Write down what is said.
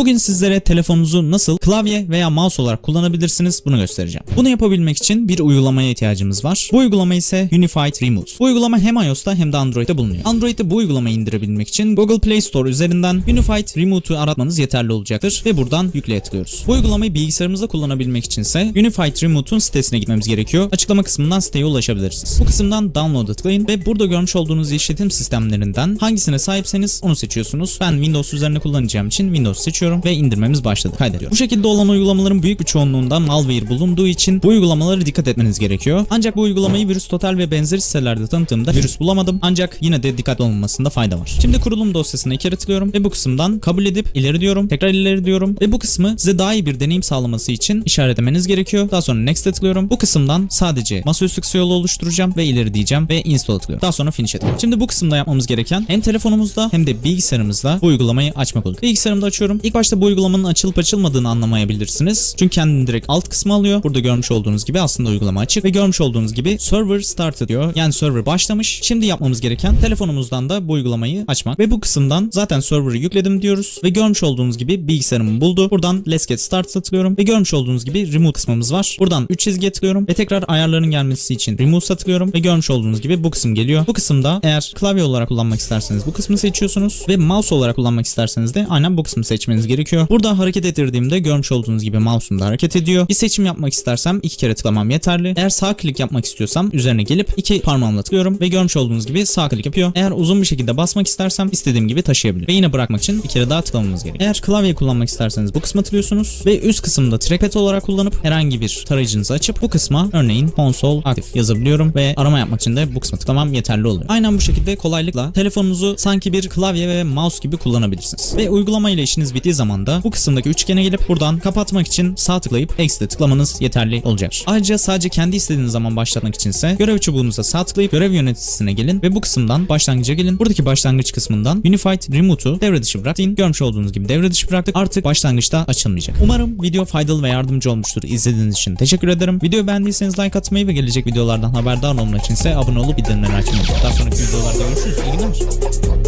Bugün sizlere telefonunuzu nasıl klavye veya mouse olarak kullanabilirsiniz bunu göstereceğim. Bunu yapabilmek için bir uygulamaya ihtiyacımız var. Bu uygulama ise Unified Remote. Bu uygulama hem iOS'ta hem de Android'de bulunuyor. Android'de bu uygulamayı indirebilmek için Google Play Store üzerinden Unified Remote'u aratmanız yeterli olacaktır ve buradan yükleye tıklıyoruz. Bu uygulamayı bilgisayarımızda kullanabilmek içinse Unified Remote'un sitesine gitmemiz gerekiyor. Açıklama kısmından siteye ulaşabilirsiniz. Bu kısımdan download'a tıklayın ve burada görmüş olduğunuz işletim sistemlerinden hangisine sahipseniz onu seçiyorsunuz. Ben Windows üzerine kullanacağım için Windows seçiyorum ve indirmemiz başladı. Kaydediyorum. Bu şekilde olan uygulamaların büyük bir çoğunluğunda malware bulunduğu için bu uygulamalara dikkat etmeniz gerekiyor. Ancak bu uygulamayı Virüs Total ve benzeri sitelerde tanıttığımda virüs bulamadım. Ancak yine de dikkatli olunmasında fayda var. Şimdi kurulum dosyasına kere tıklıyorum ve bu kısımdan kabul edip ileri diyorum. Tekrar ileri diyorum ve bu kısmı size daha iyi bir deneyim sağlaması için işaretlemeniz gerekiyor. Daha sonra next'e tıklıyorum. Bu kısımdan sadece masaüstü kısa yolu oluşturacağım ve ileri diyeceğim ve install tıklıyorum. Daha sonra finish'e tıklıyorum. Şimdi bu kısımda yapmamız gereken hem telefonumuzda hem de bilgisayarımızda bu uygulamayı açmak olur. Bilgisayarımda açıyorum. İlk başta bu uygulamanın açılıp açılmadığını anlamayabilirsiniz. Çünkü kendini direkt alt kısmı alıyor. Burada görmüş olduğunuz gibi aslında uygulama açık ve görmüş olduğunuz gibi server started diyor. Yani server başlamış. Şimdi yapmamız gereken telefonumuzdan da bu uygulamayı açmak ve bu kısımdan zaten server'ı yükledim diyoruz ve görmüş olduğunuz gibi bilgisayarımı buldu. Buradan let's get started tıklıyorum ve görmüş olduğunuz gibi remove kısmımız var. Buradan 3 çizgiye tıklıyorum ve tekrar ayarların gelmesi için remove tıklıyorum ve görmüş olduğunuz gibi bu kısım geliyor. Bu kısımda eğer klavye olarak kullanmak isterseniz bu kısmı seçiyorsunuz ve mouse olarak kullanmak isterseniz de aynen bu kısmı seçmeniz gerekiyor. Burada hareket ettirdiğimde görmüş olduğunuz gibi mouse'um da hareket ediyor. Bir seçim yapmak istersem iki kere tıklamam yeterli. Eğer sağ klik yapmak istiyorsam üzerine gelip iki parmağımla tıklıyorum ve görmüş olduğunuz gibi sağ klik yapıyor. Eğer uzun bir şekilde basmak istersem istediğim gibi taşıyabilir. Ve yine bırakmak için bir kere daha tıklamamız gerekiyor. Eğer klavye kullanmak isterseniz bu kısma tıklıyorsunuz ve üst kısımda trackpad olarak kullanıp herhangi bir tarayıcınızı açıp bu kısma örneğin konsol aktif yazabiliyorum ve arama yapmak için de bu kısma tıklamam yeterli oluyor. Aynen bu şekilde kolaylıkla telefonunuzu sanki bir klavye ve mouse gibi kullanabilirsiniz. Ve uygulama ile işiniz bittiği zaman da bu kısımdaki üçgene gelip buradan kapatmak için sağ tıklayıp X'de tıklamanız yeterli olacaktır. Ayrıca sadece kendi istediğiniz zaman başlatmak içinse görev çubuğunuza sağ tıklayıp görev yöneticisine gelin ve bu kısımdan başlangıca gelin. Buradaki başlangıç kısmından Unified Remote'u devre dışı bırakın. Görmüş olduğunuz gibi devre dışı bıraktık. Artık başlangıçta açılmayacak. Umarım video faydalı ve yardımcı olmuştur. İzlediğiniz için teşekkür ederim. Videoyu beğendiyseniz like atmayı ve gelecek videolardan haberdar olmak için ise abone olup bildirimleri açmayı unutmayın. Daha sonraki videolarda görüşürüz. İyi günler.